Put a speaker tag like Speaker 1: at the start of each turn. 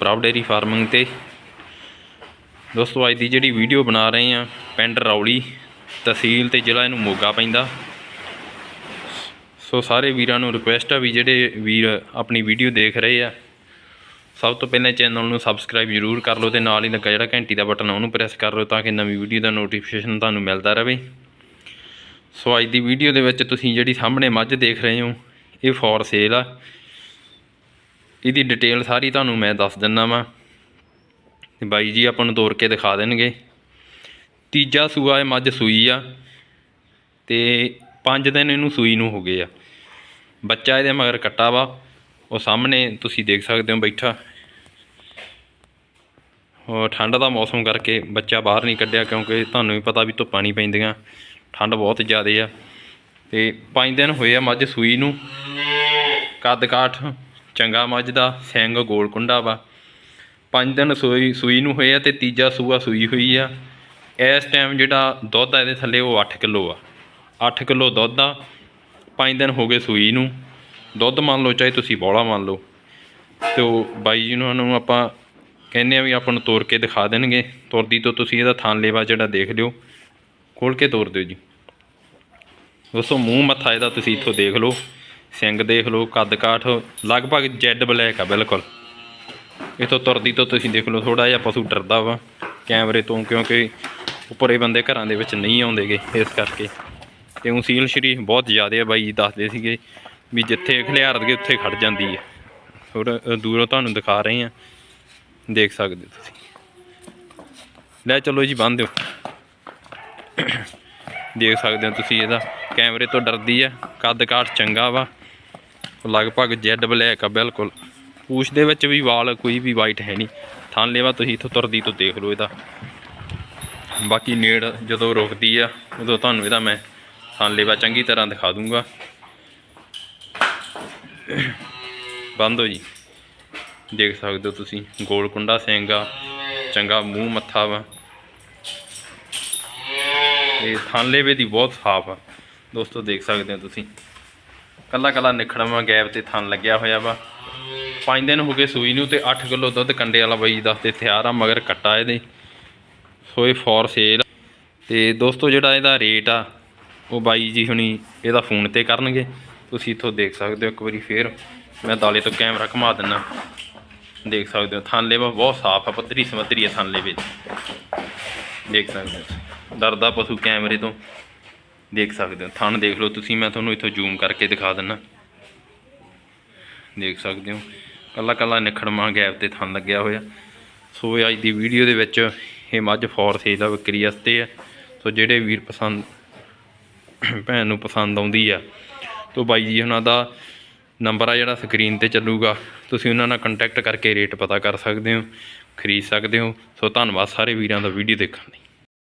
Speaker 1: ਪ੍ਰਭ dairy farming ਤੇ। ਦੋਸਤੋ, ਅੱਜ ਦੀ ਜਿਹੜੀ ਵੀਡੀਓ ਬਣਾ ਰਹੇ ਆ ਪਿੰਡ ਰੌਲੀ ਤਹਿਸੀਲ ਤੇ ਜ਼ਿਲ੍ਹਾ ਇਹਨੂੰ ਮੋਗਾ ਪੈਂਦਾ। ਸੋ ਸਾਰੇ ਵੀਰਾਂ ਨੂੰ ਰਿਕੁਐਸਟ ਆ ਵੀ ਜਿਹੜੇ ਵੀਰ ਆਪਣੀ ਵੀਡੀਓ ਦੇਖ ਰਹੇ ਆ, ਸਭ ਤੋਂ ਪਹਿਲਾਂ ਚੈਨਲ ਨੂੰ ਸਬਸਕ੍ਰਾਈਬ ਜ਼ਰੂਰ ਕਰ ਲਓ ਤੇ ਨਾਲ ਹੀ ਲੱਗਾ ਜਿਹੜਾ ਘੰਟੀ ਦਾ ਬਟਨ ਉਹਨੂੰ ਪ੍ਰੈਸ ਕਰ ਲਓ ਤਾਂ ਕਿ ਨਵੀਂ ਵੀਡੀਓ ਦਾ ਨੋਟੀਫਿਕੇਸ਼ਨ ਤੁਹਾਨੂੰ ਮਿਲਦਾ ਰਹੇ। ਸੋ ਅੱਜ ਦੀ ਵੀਡੀਓ ਦੇ ਵਿੱਚ ਤੁਸੀਂ ਜਿਹੜੀ ਸਾਹਮਣੇ ਮੱਝ ਦੇਖ ਰਹੇ ਹੋ, ਇਹ ਫੋਰ ਸੇਲ ਆ। ਇਹਦੀ ਡਿਟੇਲ ਸਾਰੀ ਤੁਹਾਨੂੰ ਮੈਂ ਦੱਸ ਦਿੰਦਾ ਵਾਂ। ਤੇ ਬਾਈ ਜੀ ਆਪਾਂ ਨੂੰ ਤੋਰ ਕੇ ਦਿਖਾ ਦੇਣਗੇ। ਤੀਜਾ ਸੂਆ ਇਹ ਮੱਝ ਸੂਈ ਆ। ਤੇ 5 ਦਿਨ ਇਹਨੂੰ ਸੂਈ ਨੂੰ ਹੋ ਗਏ ਆ। ਬੱਚਾ ਇਹਦੇ ਮਗਰ ਕੱਟਾ ਵਾ। ਉਹ ਸਾਹਮਣੇ ਤੁਸੀਂ ਦੇਖ ਸਕਦੇ ਹੋ ਬੈਠਾ। ਉਹ ਠੰਡ ਦਾ ਮੌਸਮ ਕਰਕੇ ਬੱਚਾ ਬਾਹਰ ਨਹੀਂ ਕੱਢਿਆ ਕਿਉਂਕਿ ਤੁਹਾਨੂੰ ਵੀ ਪਤਾ ਵੀ ਧੁੱਪਾਂ ਨਹੀਂ ਪੈਂਦੀਆਂ। ਠੰਡ ਬਹੁਤ ਜ਼ਿਆਦੇ ਆ। ਤੇ 5 ਦਿਨ ਹੋਏ ਆ ਮੱਝ ਸੂਈ ਨੂੰ। ਕੱਦ ਕਾਠ। ਚੰਗਾ ਮੱਝ ਦਾ ਸਿੰਘ ਗੋਲ ਕੁੰਡਾ ਵਾ। ਪੰਜ ਦਿਨ ਸੂਈ ਸੂਈ ਨੂੰ ਹੋਏ ਆ ਤੇ ਤੀਜਾ ਸੂਆ ਸੂਈ ਹੋਈ ਆ। ਇਸ ਟਾਈਮ ਜਿਹੜਾ ਦੁੱਧ ਆ ਇਹਦੇ ਥੱਲੇ ਉਹ 8 ਕਿਲੋ ਆ। 8 ਕਿਲੋ ਦੁੱਧ ਆ, ਪੰਜ ਦਿਨ ਹੋ ਗਏ ਸੂਈ ਨੂੰ। ਦੁੱਧ ਮੰਨ ਲਓ, ਚਾਹੇ ਤੁਸੀਂ ਬੋਲਾ ਮੰਨ ਲਓ। ਤੇ ਉਹ ਬਾਈ ਜੀ ਨੂੰ ਨੂੰ ਆਪਾਂ ਕਹਿੰਦੇ ਆ ਵੀ ਆਪਾਂ ਨੂੰ ਤੋੜ ਕੇ ਦਿਖਾ ਦੇਣਗੇ। ਤੁਰਦੀ ਤੋਂ ਤੁਸੀਂ ਇਹਦਾ ਥਾਨ ਲੇਵਾ ਜਿਹੜਾ ਦੇਖ ਲਿਓ। ਖੋਲ ਕੇ ਤੋੜ ਦਿਓ ਜੀ। ਦੋਸਤੋ ਮੂੰਹ ਮੱਥਾ ਇਹਦਾ ਤੁਸੀਂ ਇੱਥੋਂ ਦੇਖ ਲਓ। ਸਿੰਘ ਦੇਖ ਲਓ, ਕੱਦ ਕਾਠ, ਲਗਭਗ ਜੈਡ ਬਲੈਕ ਆ ਬਿਲਕੁਲ। ਇਥੋਂ ਤੁਰਦੀ ਤੋਂ ਤੁਸੀਂ ਦੇਖ ਲਓ ਥੋੜਾ ਜਿਹਾ ਪਸ਼ੂ ਡਰਦਾ ਵਾ। ਕੈਮਰੇ ਤੋਂ, ਕਿਉਂਕਿ ਉੱਪਰੇ ਬੰਦੇ ਘਰਾਂ ਦੇ ਵਿੱਚ ਨਹੀਂ ਆਉਂਦੇਗੇ ਇਸ ਕਰਕੇ। ਤੇ ਉਹ ਸੀਲ ਸ਼ਰੀ ਬਹੁਤ ਜ਼ਿਆਦਾ ਆ ਬਾਈ ਜੀ, ਦੱਸਦੇ ਸੀਗੇ ਵੀ ਜਿੱਥੇ ਖਲਿਆਰ ਦਗੇ ਉੱਥੇ ਖੜ ਜਾਂਦੀ ਹੈ ਥੋੜਾ ਦੂਰੋਂ ਤੁਹਾਨੂੰ ਦਿਖਾ ਰਹੇ ਆ ਦੇਖ ਸਕਦੇ ਹੋ ਤੁਸੀਂ। ਲੈ ਚਲੋ ਜੀ ਬੰਨ ਦਿਓ। ਦੇਖ ਸਕਦੇ ਹੋ ਤੁਸੀਂ ਇਹਦਾ। ਕੈਮਰੇ ਤੋਂ ਡਰਦੀ ਆ। ਕੱਦ ਕਾਠ ਚੰਗਾ ਵਾ। ਲਗਭਗ ਜੈਡ ਬਲੈਕ ਆ, ਬਿਲਕੁਲ। ਪੂਛ ਦੇ ਵਿੱਚ ਵੀ ਵਾਲ, ਕੋਈ ਵੀ ਵਾਈਟ ਹੈ ਨਹੀਂ। ਥਣ ਲੈਵਾ ਤੁਸੀਂ ਇੱਥੋਂ ਤੁਰਦੀ ਤੋਂ ਦੇਖ ਲਓ ਇਹਦਾ। ਬਾਕੀ ਨੇੜ ਜਦੋਂ ਰੁਕਦੀ ਆ, ਉਦੋਂ ਤੁਹਾਨੂੰ ਇਹਦਾ ਮੈਂ ਥਣ ਲੈਵਾ ਚੰਗੀ ਤਰ੍ਹਾਂ ਦਿਖਾ ਦੂੰਗਾ। ਬੰਦ ਹੋ ਜੀ। ਦੇਖ ਸਕਦੇ ਹੋ ਤੁਸੀਂ, ਗੋਲ ਕੁੰਡਾ ਸਿੰਘ ਆ ਚੰਗਾ ਮੂੰਹ ਮੱਥਾ ਵਾ। ਇਹ ਥਣ ਦੀ ਬਹੁਤ ਸਾਫ਼ ਆ। ਦੋਸਤੋ, ਦੇਖ ਸਕਦੇ ਹੋ ਤੁਸੀਂ। ਕੱਲਾ ਕੱਲਾ ਨਿਖੜਵਾ ਗੈਪ ਤੇ ਥਣ ਲੱਗਿਆ ਹੋਇਆ ਵਾ। 5 ਦਿਨ ਹੋ ਗਏ ਸੂਈ ਨੂੰ ਤੇ 8 ਕਿਲੋ ਦੁੱਧ ਕੰਡੇ ਵਾਲਾ ਬਾਈ ਦੱਸਦੇ ਤਿਆਰ ਆ, ਮਗਰ ਕੱਟਾ ਇਹਦੇ। ਸੋਏ ਫੋਰ ਸੇਲ ਤੇ ਦੋਸਤੋ ਜਿਹੜਾ ਇਹਦਾ ਰੇਟ ਆ, ਉਹ ਬਾਈ ਜੀ ਹੁਣੀ ਇਹਦਾ ਫੋਨ ਤੇ ਕਰਨਗੇ। ਤੁਸੀਂ ਇੱਥੋਂ ਦੇਖ ਸਕਦੇ ਹੋ ਇੱਕ ਵਾਰੀ ਫੇਰ। ਮੈਂ ਦਾਲੇ ਤੋਂ ਕੈਮਰਾ ਘੁਮਾ ਦਿੰਨਾ। ਦੇਖ ਸਕਦੇ ਹੋ ਥਣ ਲੇਵਾ ਬਹੁਤ ਸਾਫ਼ ਆ, ਪੱਧਰੀ ਸਮੱਧਰੀ ਆ ਥਣ ਵਿੱਚ। ਦੇਖ ਸਕਦੇ ਹੋ ਡਰਦਾ ਪਸ਼ੂ ਕੈਮਰੇ ਤੋਂ। ਦੇਖ ਸਕਦੇ ਹੋ, ਥਣ ਦੇਖ ਲਓ ਤੁਸੀਂ, ਮੈਂ ਤੁਹਾਨੂੰ ਇੱਥੋਂ ਜ਼ੂਮ ਕਰਕੇ ਦਿਖਾ ਦਿੰਨਾ। ਦੇਖ ਸਕਦੇ ਹੋ ਕੱਲਾ ਕੱਲਾ ਨਿਖੜਮਾ ਗੈਪ ਤੇ ਥਣ ਲੱਗਿਆ ਹੋਇਆ। ਸੋ ਇਹ ਅੱਜ ਦੀ ਵੀਡੀਓ ਦੇ ਵਿੱਚ ਇਹ ਮੱਝ ਫੋਰ ਸੇਲ ਦਾ ਵਿਕਰੀ ਵਾਸਤੇ ਹੈ ਸੋ ਜਿਹੜੇ ਵੀਰ ਪਸੰਦ, ਭੈਣ ਨੂੰ ਪਸੰਦ ਆਉਂਦੀ ਆ, ਤੋ ਬਾਈ ਜੀ ਉਹਨਾਂ ਦਾ ਨੰਬਰ ਆ ਜਿਹੜਾ ਸਕਰੀਨ ਤੇ ਚੱਲੂਗਾ। ਤੁਸੀਂ ਉਹਨਾਂ ਨਾਲ ਕੰਟੈਕਟ ਕਰਕੇ ਰੇਟ ਪਤਾ ਕਰ ਸਕਦੇ ਹੋ, ਖਰੀਦ ਸਕਦੇ ਹੋ। ਸੋ ਧੰਨਵਾਦ ਸਾਰੇ ਵੀਰਾਂ ਦਾ ਵੀਡੀਓ ਦੇਖਣ ਲਈ।